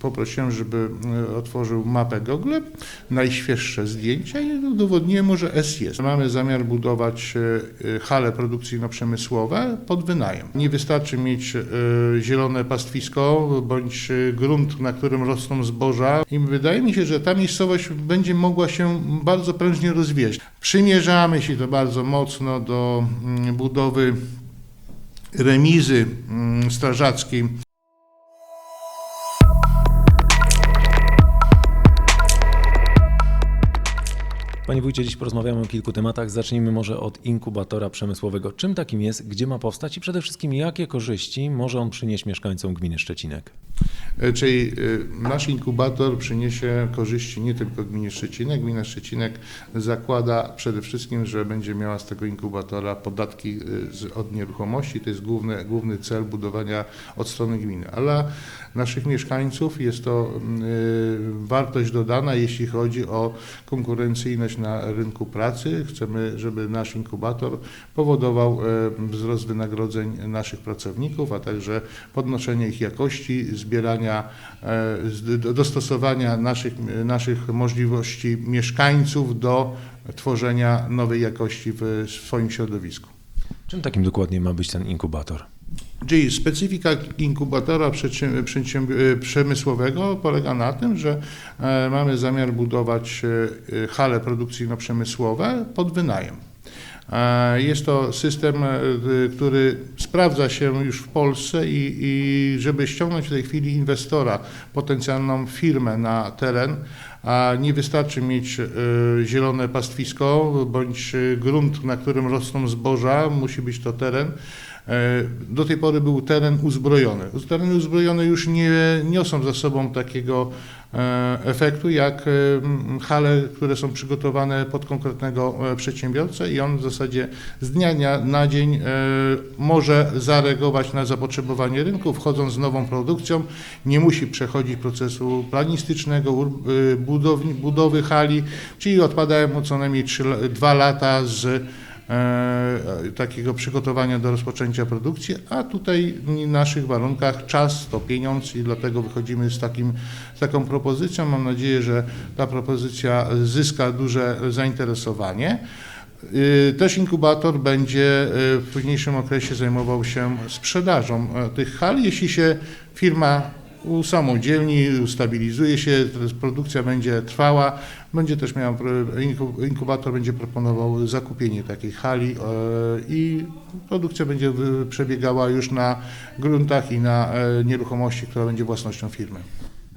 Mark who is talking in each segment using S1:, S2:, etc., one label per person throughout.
S1: Poprosiłem, żeby e, otworzył mapę Google, najświeższe zdjęcia i udowodniłem mu, że S jest. Mamy zamiar budować e, e, hale produkcyjno-przemysłowe pod wynajem. Nie wystarczy mieć zielone pastwisko bądź grunt, na którym rosną zboża i wydaje mi się, że ta miejscowość będzie mogła się bardzo prężnie rozwijać. Przymierzamy się to bardzo mocno do mm, budowy remizy mm, strażackiej
S2: Panie wójcie, dziś porozmawiamy o kilku tematach. Zacznijmy może od inkubatora przemysłowego. Czym takim jest, gdzie ma powstać i przede wszystkim jakie korzyści może on przynieść mieszkańcom gminy Szczecinek?
S1: E, Czyli e, nasz inkubator przyniesie korzyści nie tylko gminie Szczecinek. Gmina Szczecinek zakłada przede wszystkim, że będzie miała z tego inkubatora podatki e, od nieruchomości. To jest główny, główny cel budowania od strony gminy. Ale naszych mieszkańców jest to mm, wartość dodana, jeśli chodzi o konkurencyjność na rynku pracy. Chcemy, żeby nasz inkubator powodował e, wzrost wynagrodzeń naszych pracowników, a także podnoszenie ich jakości, zbierania, e, dostosowania naszych, naszych możliwości mieszkańców do tworzenia nowej jakości w swoim środowisku.
S2: Czym takim dokładnie ma być ten inkubator?
S1: Czyli specyfika inkubatora e, przemysłowego polega na tym, że e, mamy zamiar budować e, hale produkcyjno-przemysłowe pod wynajem. Jest to system, który sprawdza się już w Polsce i, i żeby ściągnąć w tej chwili inwestora, potencjalną firmę na teren, a nie wystarczy mieć zielone pastwisko bądź grunt, na którym rosną zboża, musi być to teren, Do tej pory był teren uzbrojony. Tereny uzbrojone już nie niosą za sobą takiego e, efektu jak e, hale, które są przygotowane pod konkretnego e, przedsiębiorcę i on w zasadzie z dnia na dzień e, może zareagować na zapotrzebowanie rynku, wchodząc z nową produkcją, nie musi przechodzić procesu planistycznego, e, budowni, budowy hali, czyli odpadają mu co najmniej 3, 2 lata z e, takiego przygotowania do rozpoczęcia produkcji, a tutaj w naszych warunkach czas to pieniądz i dlatego wychodzimy z, takim, z taką propozycją. Mam nadzieję, że ta propozycja zyska duże zainteresowanie. Y, Też inkubator będzie y, w późniejszym okresie zajmował się sprzedażą e, tych hal. Jeśli się firma usamodzielni, ustabilizuje się, produkcja będzie trwała, będzie też miał, inku- inkubator będzie proponował zakupienie takiej hali e, i produkcja będzie przebiegała już na gruntach i na e, nieruchomości, która będzie własnością firmy.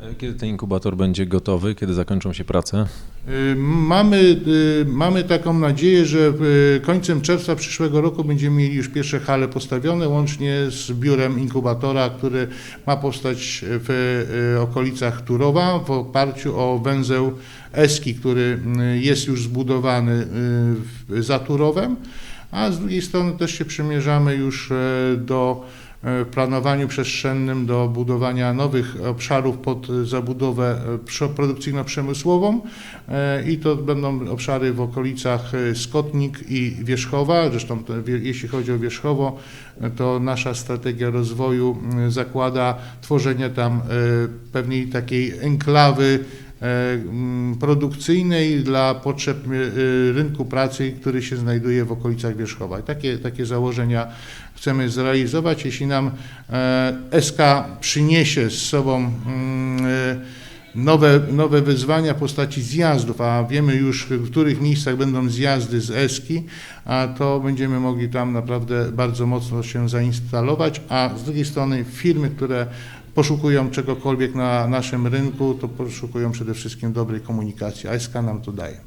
S2: E, Kiedy ten inkubator będzie gotowy? Kiedy zakończą się prace?
S1: Y, Mamy, y, mamy taką nadzieję, że końcem czerwca przyszłego roku będziemy mieli już pierwsze hale postawione, łącznie z biurem inkubatora, który ma powstać w okolicach Turowa w oparciu o węzeł Eski, który jest już zbudowany za Turowem, a z drugiej strony też się przymierzamy już e, do e, planowaniu przestrzennym do budowania nowych obszarów pod zabudowę e, prze- produkcyjno-przemysłową E, i to będą obszary w okolicach e, Skotnik i Wierzchowa. Zresztą to, jeśli chodzi o Wierzchowo, e, to nasza strategia rozwoju zakłada tworzenie tam e, pewnej takiej enklawy e, produkcyjnej dla potrzeb e, rynku pracy, który się znajduje w okolicach Wierzchowa. Takie, takie założenia chcemy zrealizować. Jeśli nam e, SK przyniesie z sobą mm, e, nowe, nowe wyzwania w postaci zjazdów, a wiemy już, w których miejscach będą zjazdy z ESKI, a to będziemy mogli tam naprawdę bardzo mocno się zainstalować, a z drugiej strony firmy, które poszukują czegokolwiek na naszym rynku, to poszukują przede wszystkim dobrej komunikacji, a SK nam to daje.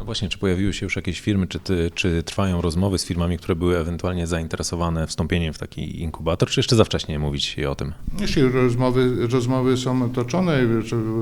S2: No właśnie, czy pojawiły się już jakieś firmy, czy, ty, czy trwają rozmowy z firmami, które były ewentualnie zainteresowane wstąpieniem w taki inkubator, czy jeszcze za wcześnie mówić o tym?
S1: Jeśli rozmowy, rozmowy są toczone,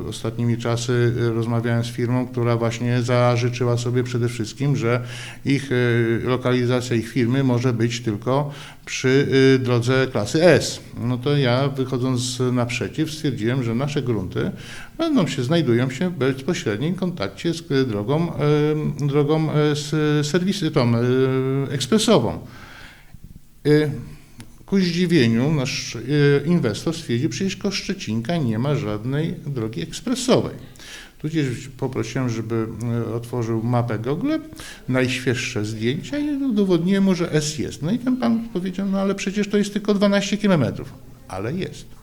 S1: ostatnimi czasy rozmawiałem z firmą, która właśnie zażyczyła sobie przede wszystkim, że ich e, lokalizacja ich firmy może być tylko przy e, drodze klasy S. No to ja wychodząc naprzeciw stwierdziłem, że nasze grunty będą się, znajdują się w bezpośrednim kontakcie z drogą, e, drogą e, z serwisy, tą e, ekspresową. Ku zdziwieniu nasz inwestor stwierdził, przecież koło Szczecinka nie ma żadnej drogi ekspresowej. Tudzież poprosiłem, żeby otworzył mapę Google, najświeższe zdjęcia i udowodniłem mu, że S jest. No i ten pan powiedział, no ale przecież to jest tylko 12 kilometrów. Ale jest.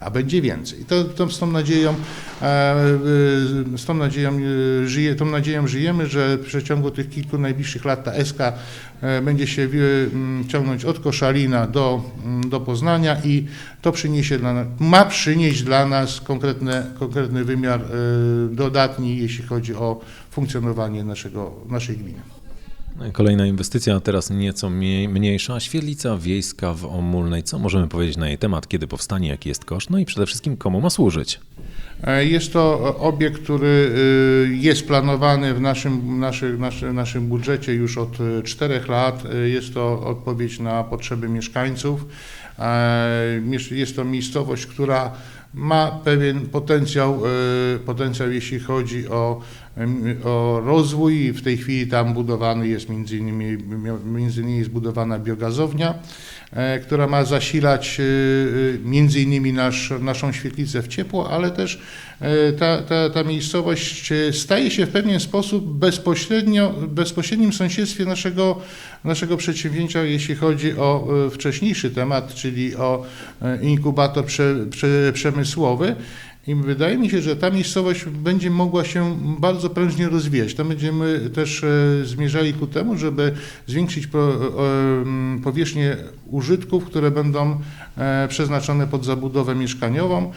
S1: A będzie więcej. To, to z tą nadzieją, e, e, z tą nadzieją, e, żyje, tą nadzieją żyjemy, że w przeciągu tych kilku najbliższych lat ta SK będzie się ciągnąć od Koszalina do, do Poznania i to przyniesie dla nas, ma przynieść dla nas konkretne, konkretny wymiar dodatni, jeśli chodzi o funkcjonowanie naszego, naszej gminy.
S2: No Kolejna inwestycja, teraz nieco mniej, mniejsza, świetlica wiejska w Omulnej. Co możemy powiedzieć na jej temat, kiedy powstanie, jaki jest koszt, no i przede wszystkim komu ma służyć?
S1: E, Jest to obiekt, który y, jest planowany w naszym, naszym, naszym, naszym budżecie już od y, czterech lat. Jest to odpowiedź na potrzeby mieszkańców. E, miesz- Jest to miejscowość, która ma pewien potencjał, y, potencjał jeśli chodzi o, o rozwój. W tej chwili tam budowany jest między innymi, między innymi biogazownia e, która ma zasilać e, e, między innymi nasz, naszą świetlicę w ciepło, ale też e, ta, ta, ta miejscowość e, staje się w pewien sposób bezpośrednio, bezpośrednim sąsiedztwie naszego, naszego przedsięwzięcia, jeśli chodzi o e, wcześniejszy temat, czyli o e, inkubator prze, prze, przemysłowy. I wydaje mi się, że ta miejscowość będzie mogła się bardzo prężnie rozwijać. Tam będziemy też e, zmierzali ku temu, żeby zwiększyć e, powierzchnię użytków, które będą e, przeznaczone pod zabudowę mieszkaniową.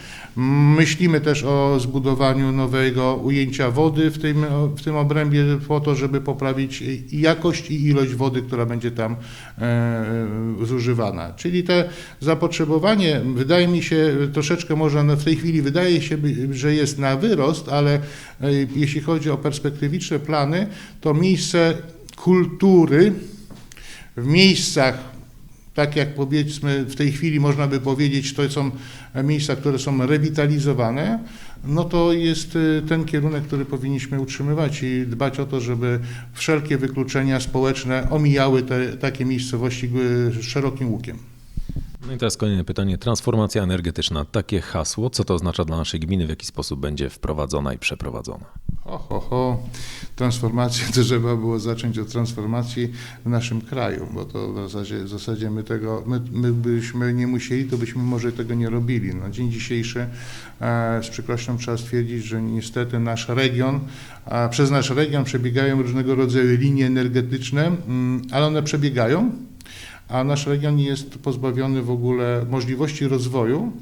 S1: Myślimy też o zbudowaniu nowego ujęcia wody w tym, w tym obrębie po to, żeby poprawić jakość i ilość wody, która będzie tam e, zużywana. Czyli te zapotrzebowanie wydaje mi się troszeczkę może na- w tej chwili wydaje się, że jest na wyrost, ale e, jeśli chodzi o perspektywiczne plany, to miejsce kultury w miejscach tak jak powiedzmy w tej chwili można by powiedzieć, to są miejsca, które są rewitalizowane, no to jest y, ten kierunek, który powinniśmy utrzymywać i dbać o to, żeby wszelkie wykluczenia społeczne omijały te takie miejscowości y, szerokim łukiem.
S2: No i teraz kolejne pytanie. Transformacja energetyczna. Takie hasło. Co to oznacza dla naszej gminy? W jaki sposób będzie wprowadzona i przeprowadzona?
S1: Ho, ho. Transformacja, to trzeba było zacząć od transformacji w naszym kraju, bo to w zasadzie, w zasadzie my tego, my, my byśmy nie musieli, to byśmy może tego nie robili. Na dzień dzisiejszy e, z przykrością trzeba stwierdzić, że niestety nasz region, a przez nasz region przebiegają różnego rodzaju linie energetyczne, mm, ale one przebiegają, a nasz region jest pozbawiony w ogóle możliwości rozwoju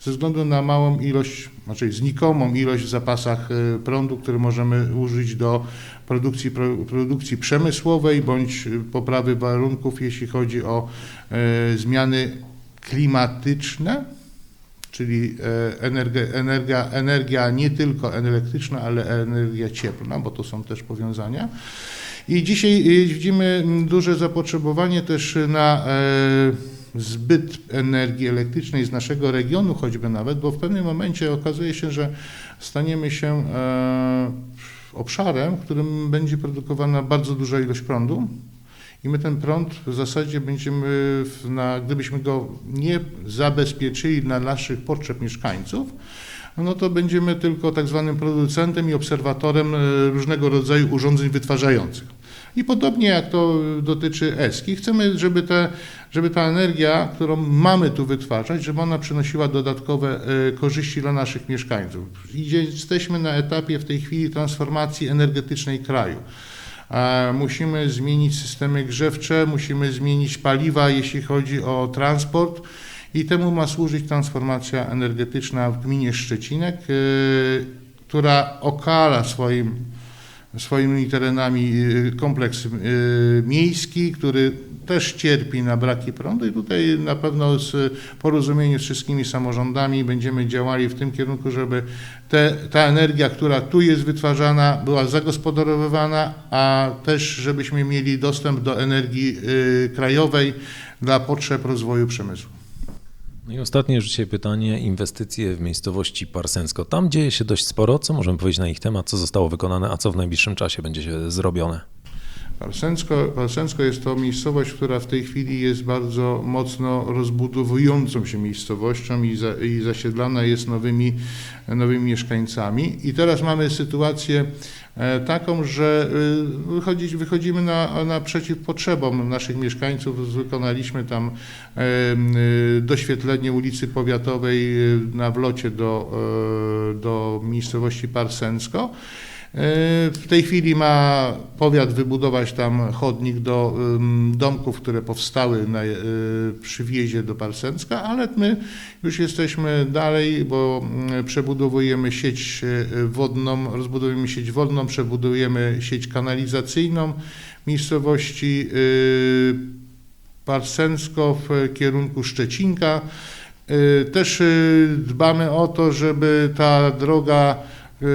S1: ze względu na małą ilość, znaczy znikomą ilość w zapasach e, prądu, który możemy użyć do produkcji, pro, produkcji przemysłowej bądź e, poprawy warunków, jeśli chodzi o e, zmiany klimatyczne, czyli energia, energia, energia nie tylko elektryczna, ale energia cieplna, bo to są też powiązania. I dzisiaj widzimy m, duże zapotrzebowanie też na zbyt energii elektrycznej z naszego regionu, choćby nawet, bo w pewnym momencie okazuje się, że staniemy się e, obszarem, w którym będzie produkowana bardzo duża ilość prądu. I my ten prąd w zasadzie będziemy, na, gdybyśmy go nie zabezpieczyli dla naszych potrzeb mieszkańców, no to będziemy tylko tak zwanym producentem i obserwatorem e, różnego rodzaju urządzeń wytwarzających. I podobnie jak to dotyczy ESKI, chcemy, żeby, te, żeby ta energia, którą mamy tu wytwarzać, żeby ona przynosiła dodatkowe e, korzyści dla naszych mieszkańców. Jesteśmy na etapie w tej chwili transformacji energetycznej kraju. E, Musimy zmienić systemy grzewcze, musimy zmienić paliwa, jeśli chodzi o transport. I temu ma służyć transformacja energetyczna w gminie Szczecinek, e, która okala swoim, swoimi terenami e, kompleks e, miejski, który też cierpi na braki prądu i tutaj na pewno z porozumieniu z wszystkimi samorządami będziemy działali w tym kierunku, żeby te, ta energia, która tu jest wytwarzana, była zagospodarowywana, a też żebyśmy mieli dostęp do energii y, krajowej dla potrzeb rozwoju przemysłu.
S2: No i ostatnie już dzisiaj pytanie. Inwestycje w miejscowości Parsensko. Tam dzieje się dość sporo. Co możemy powiedzieć na ich temat? Co zostało wykonane, a co w najbliższym czasie będzie się zrobione?
S1: Parsensko, Parsensko jest to miejscowość, która w tej chwili jest bardzo mocno rozbudowującą się miejscowością i, za, i zasiedlana jest nowymi, nowymi mieszkańcami. I teraz mamy sytuację taką, że wychodzić, wychodzimy na, naprzeciw potrzebom naszych mieszkańców. Wykonaliśmy tam e, doświetlenie ulicy Powiatowej na wlocie do, e, do miejscowości Parsensko. W tej chwili ma powiat wybudować tam chodnik do domków, które powstały na, y, przy wjeździe do Parsenska, ale my już jesteśmy dalej, bo mm, przebudowujemy sieć wodną, rozbudowujemy sieć wodną, przebudujemy sieć kanalizacyjną miejscowości Parsensko w kierunku Szczecinka. Też dbamy o to, żeby ta droga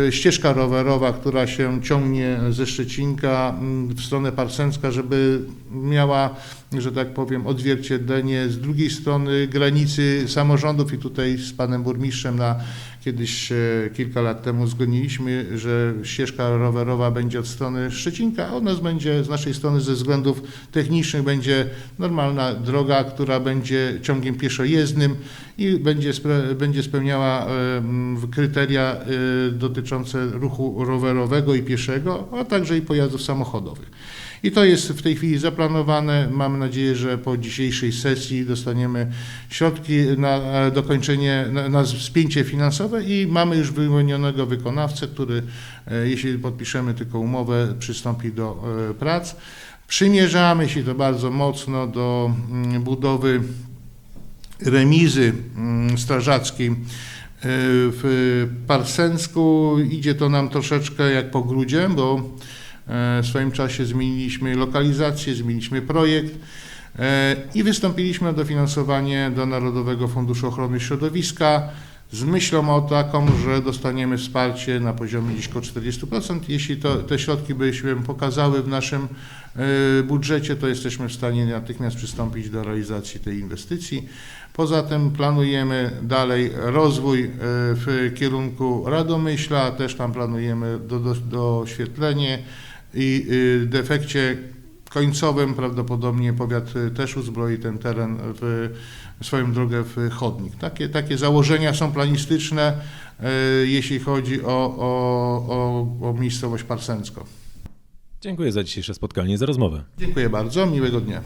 S1: ścieżka rowerowa, która się ciągnie ze Szczecinka mm, w stronę Parsenska, żeby miała, że tak powiem, odzwierciedlenie z drugiej strony granicy samorządów. I tutaj z panem burmistrzem na kiedyś e, kilka lat temu zgodniliśmy, że ścieżka rowerowa będzie od strony Szczecinka, a u nas będzie z naszej strony ze względów technicznych będzie normalna droga, która będzie ciągiem pieszojezdnym i będzie, będzie spełniała e, kryteria e, dotyczące ruchu rowerowego i pieszego, a także i pojazdów samochodowych. I to jest w tej chwili zaplanowane. Mam nadzieję, że po dzisiejszej sesji dostaniemy środki na e, dokończenie, na, na spięcie finansowe i mamy już wyłonionego wykonawcę, który, e, jeśli podpiszemy tylko umowę, przystąpi do e, prac. Przymierzamy się to bardzo mocno do mm, budowy remizy mm, strażackiej w Parsensku. Idzie to nam troszeczkę jak po grudzie, bo w swoim czasie zmieniliśmy lokalizację, zmieniliśmy projekt e, i wystąpiliśmy o dofinansowanie do Narodowego Funduszu Ochrony Środowiska z myślą o taką, że dostaniemy wsparcie na poziomie gdzieś około 40%. Jeśli to, te środki byśmy pokazały w naszym e, budżecie, to jesteśmy w stanie natychmiast przystąpić do realizacji tej inwestycji. Poza tym planujemy dalej rozwój e, w kierunku Radomyśla, też tam planujemy do, do, doświetlenie i y, w efekcie końcowym prawdopodobnie powiat y, też uzbroi ten teren w swoją drogę w chodnik. Takie, takie założenia są planistyczne, y, jeśli chodzi o, o, o, o miejscowość Parsensko.
S2: Dziękuję za dzisiejsze spotkanie, za rozmowę.
S1: Dziękuję bardzo, miłego dnia.